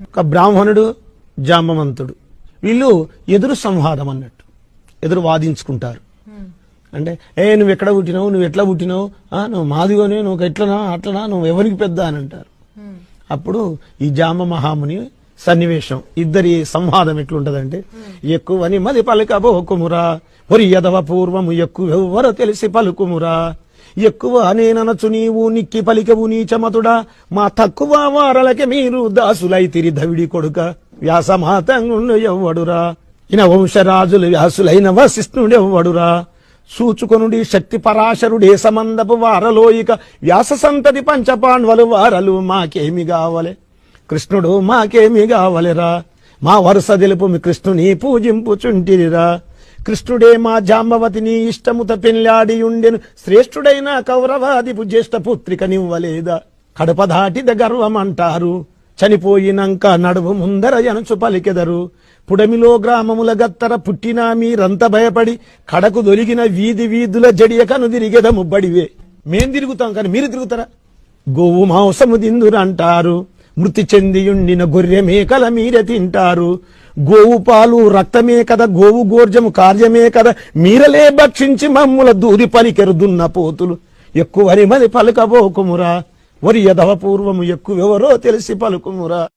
ఒక బ్రాహ్మణుడు జామవంతుడు వీళ్ళు ఎదురు సంవాదం అన్నట్టు. ఎదురు వాదించుకుంటారు. అంటే ఏ నువ్వు ఎక్కడ పుట్టినావు? నువ్వు ఎట్లా పుట్టినావు? ఆ, నువ్వు మాదిగోనే నువ్వు ఎట్లనా అట్లనా నువ్వు ఎవరికి పెద్ద అని అంటారు. అప్పుడు ఈ జామ మహాముని సన్నివేశం ఇద్దరి సంవాదం ఎట్లుంటదంటే ఎక్కువని మది పలుకబోకుమురా ఒరి యదవ పూర్వము ఎవరో తెలిసి పలుకుమురా ఎక్కువ నేననచు నీవు నిక్కి పలికవు నీచమతుడా మా తక్కువ వారలకి మీరు దాసులైతిరి దవిడి కొడుక. వ్యాసమాతంగుండు ఎవ్వడురా. ఇన వంశరాజులు వ్యాసులైన వశిష్ణుడెవ్వడురా సూచుకొనుడి శక్తి పరాశరుడే సమందపు వారలోయిక. వ్యాస సంతతి పంచపాండవలు వారలు మాకేమి కావలే? కృష్ణుడు మాకేమి కావలేరా? మా వరుస తెలుపు మీ కృష్ణుని పూజింపుచుంటిరిరా. కృష్ణుడే మా జాంబవతిని ఇష్టముత పెళ్ళాడి ఉండెను. శ్రేష్ఠుడైన కౌరవాదిపు జ్యేష్ఠ పుత్రిక నివ్వలేదా? కడప దాటిద గర్వమంటారు. చనిపోయినంక నడువు ముందర ఎనచు పలికెదరు. పుడమిలో గ్రామముల గత్తర పుట్టినా మీరంత భయపడి కడకు దొరికిన వీధి వీధుల జడియకను తిరిగెదము బడివే. మేం తిరుగుతాం కానీ మీరు తిరుగుతారా? గోవు మాంసము దిందురంటారు మృతి చెందియుండిన గొర్రె మేకల మీరే తింటారు. గోవు పాలు రక్తమే కదా గోవు గోర్జము కార్యమే కదా. మీరలే భక్షించి మమ్ముల దూది పలికెరు దున్న పోతులు. ఎక్కువని మది పలుకబోకుమురా. వరి యదవ పూర్వము ఎక్కువెవరో తెలిసి పలుకుమురా.